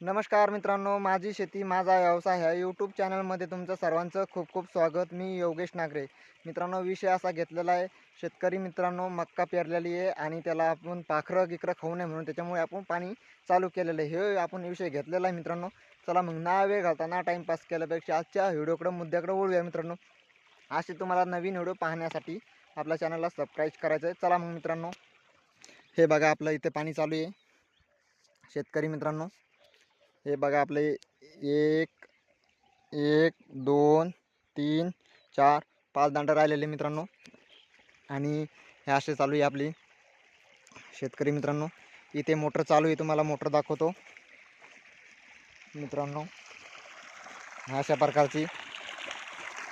नमस्कार मित्रांनो माझी शेती माझा व्यवसाय ह्या यूट्यूब चॅनलमध्ये तुमचं सर्वांचं खूप खूप स्वागत. मी योगेश नागरे. मित्रांनो विषय असा घेतलेला आहे शेतकरी मित्रांनो मक्का पेरलेली आहे आणि त्याला आपण पाखरं गिखरं खाऊ नये म्हणून त्याच्यामुळे आपण पाणी चालू केलेलं आहे. हे आपण विषय घेतलेला आहे मित्रांनो. चला मग ना वेळ घालता ना टाईमपास केल्यापेक्षा आजच्या व्हिडिओकडं मुद्द्याकडे वळूया मित्रांनो. असे तुम्हाला नवीन व्हिडिओ पाहण्यासाठी आपल्या चॅनलला सबस्क्राईब करायचं आहे चला मग मित्रांनो. हे बघा आपलं इथे पाणी चालू आहे. शेतकरी मित्रांनो हे बघा आपले एक एक दोन तीन चार पाच दांडं राहिलेले मित्रांनो. आणि हे असे चालू आहे आपली शेतकरी मित्रांनो. इथे मोटर चालू आहे तुम्हाला मोटर दाखवतो. मित्रांनो अशा प्रकारची.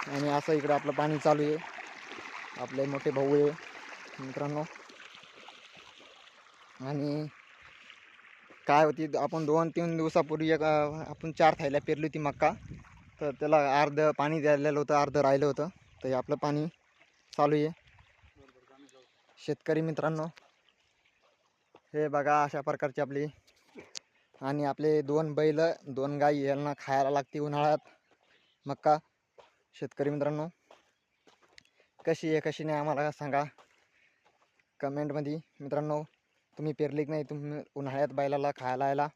आणि असं इकडं आपलं पाणी चालू आहे. आपले मोठे भाऊ आहे मित्रांनो. आणि काय होती आपण दोन तीन दिवसापूर्वी एक आपण चार थायल्या पेरली होती मक्का. तर त्याला अर्ध पाणी द्यायलेलं होतं अर्ध राहिलं होतं. तर हे आपलं पाणी चालू आहे. शेतकरी मित्रांनो हे बघा अशा प्रकारची आपली आणि आपले दोन बैल दोन गाई यांना खायला लागते उन्हाळ्यात मक्का. शेतकरी मित्रांनो कशी आहे कशी नाही आम्हाला सांगा. कमेंटमध्ये मित्रांनो. तुम्ही पेरले की नाही तुम्ही उन्हाळ्यात बैलाला खायला यायला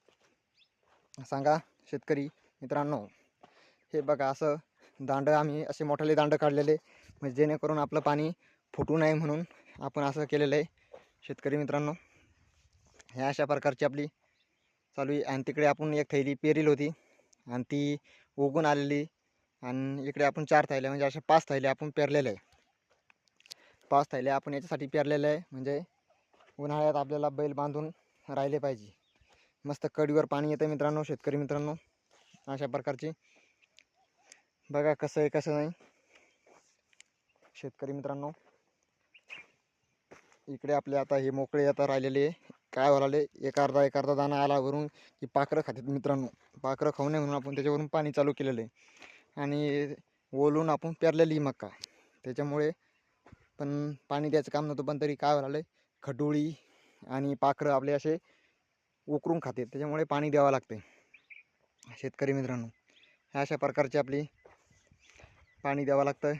सांगा शेतकरी मित्रांनो. हे बघा असं दांडं आम्ही असे मोठाले दांडं काढलेले म्हणजे जेणेकरून आपलं पाणी फुटू नये म्हणून आपण असं केलेलं आहे. शेतकरी मित्रांनो ह्या अशा प्रकारची आपली चालू आहे. आणि तिकडे आपण एक थैली पेरील होती. आणि ती उगून आलेली. आणि इकडे आपण चार थैल्या म्हणजे अशा पाच थैल्या आपण पेरलेल्या आहे. पाच थैल्या आपण याच्यासाठी पेरलेल्या आहे. म्हणजे उन्हाळ्यात आपल्याला बैल बांधून राहिले पाहिजे. मस्त कडीवर पाणी येतं मित्रांनो शेतकरी मित्रांनो. अशा प्रकारची. बघा कसं आहे कसं नाही. शेतकरी मित्रांनो. इकडे आपले आता हे मोकळे आता राहिलेले काय व्हायला एक अर्धा एक अर्धा दाणा आला वरून की पाखरं खातात मित्रांनो. पाखरं खाऊ नये म्हणून आपण त्याच्यावरून पाणी चालू केलेलं आहे. आणि ओलून आपण पेरलेली मका. त्याच्यामुळे पण पाणी द्यायचं काम नव्हतं पण तरी काय व्हायला खडोळी आणि पाखरं आपले असे उकरून खाते. त्याच्यामुळे पाणी द्यावं लागते. शेतकरी मित्रांनो ह्या अशा प्रकारची आपली पाणी द्यावं लागतं.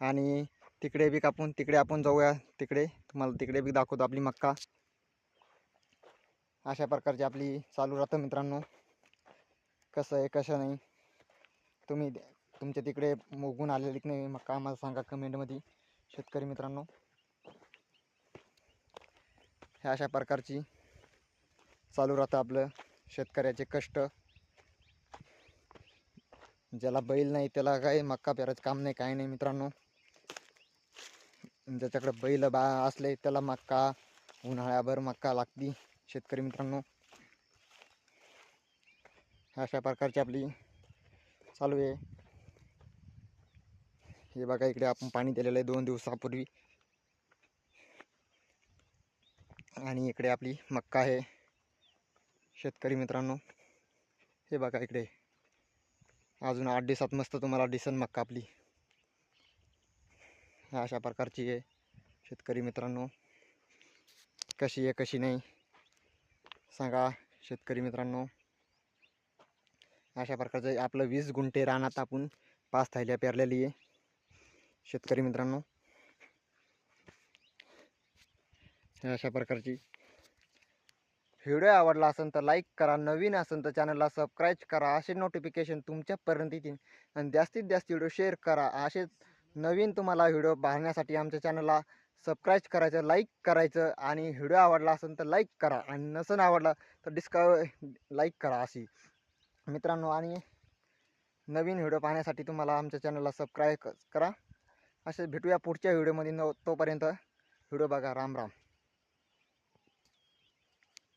आणि तिकडे बी कापून तिकडे आपण जाऊया. तिकडे तुम्हाला तिकडे बी दाखवतो आपली मक्का. अशा प्रकारची आपली चालू राहतं मित्रांनो. कसं आहे कसं नाही तुम्ही तुमच्या तिकडे मोगून आलेली की नाही मक्का आम्हाला सांगा कमेंटमध्ये. शेतकरी मित्रांनो. ह्या अशा प्रकारची चालू राहतं आपलं शेतकऱ्याचे कष्ट. ज्याला बैल नाही त्याला काय मक्का पेरायचं काम नाही काय नाही मित्रांनो. ज्याच्याकडे बैल बा असले त्याला मक्का उन्हाळ्याभर मक्का लागती शेतकरी मित्रांनो. ह्या अशा प्रकारची आपली चालू आहे. हे बघा इकडे आपण पाणी दिलेलं आहे दोन दिवसापूर्वी. आणि इकडे आपली मक्का आहे. शेतकरी मित्रांनो हे बघा इकडे. अजून आठ दिवसात मस्त तुम्हाला दिसन मक्का आपली. अशा प्रकारची आहे शेतकरी मित्रांनो. कशी आहे कशी नाही सांगा शेतकरी मित्रांनो. अशा प्रकारचं आपलं वीस गुंठे रानात आपण पाच थैल्या पेरलेली आहे. शेतकरी मित्रांनो ह्या अशा प्रकारची. व्हिडिओ आवडला असेल तर लाईक करा. नवीन असेल तर चॅनलला सबस्क्राईब करा. असे नोटिफिकेशन तुमच्यापर्यंत येतील. आणि जास्तीत जास्त व्हिडिओ शेअर करा. असेच नवीन तुम्हाला व्हिडिओ पाहण्यासाठी आमच्या चॅनलला सबस्क्राईब करायचं लाईक करायचं. आणि व्हिडिओ आवडला असेल तर लाईक करा. आणि नसं आवडला तर डिस्कव लाईक करा अशी. मित्रांनो आणि नवीन व्हिडिओ पाहण्यासाठी तुम्हाला आमच्या चॅनलला सबस्क्राईब करा. असे भेटूया पुढच्या व्हिडिओमध्ये. न तोपर्यंत व्हिडिओ बघा. राम राम.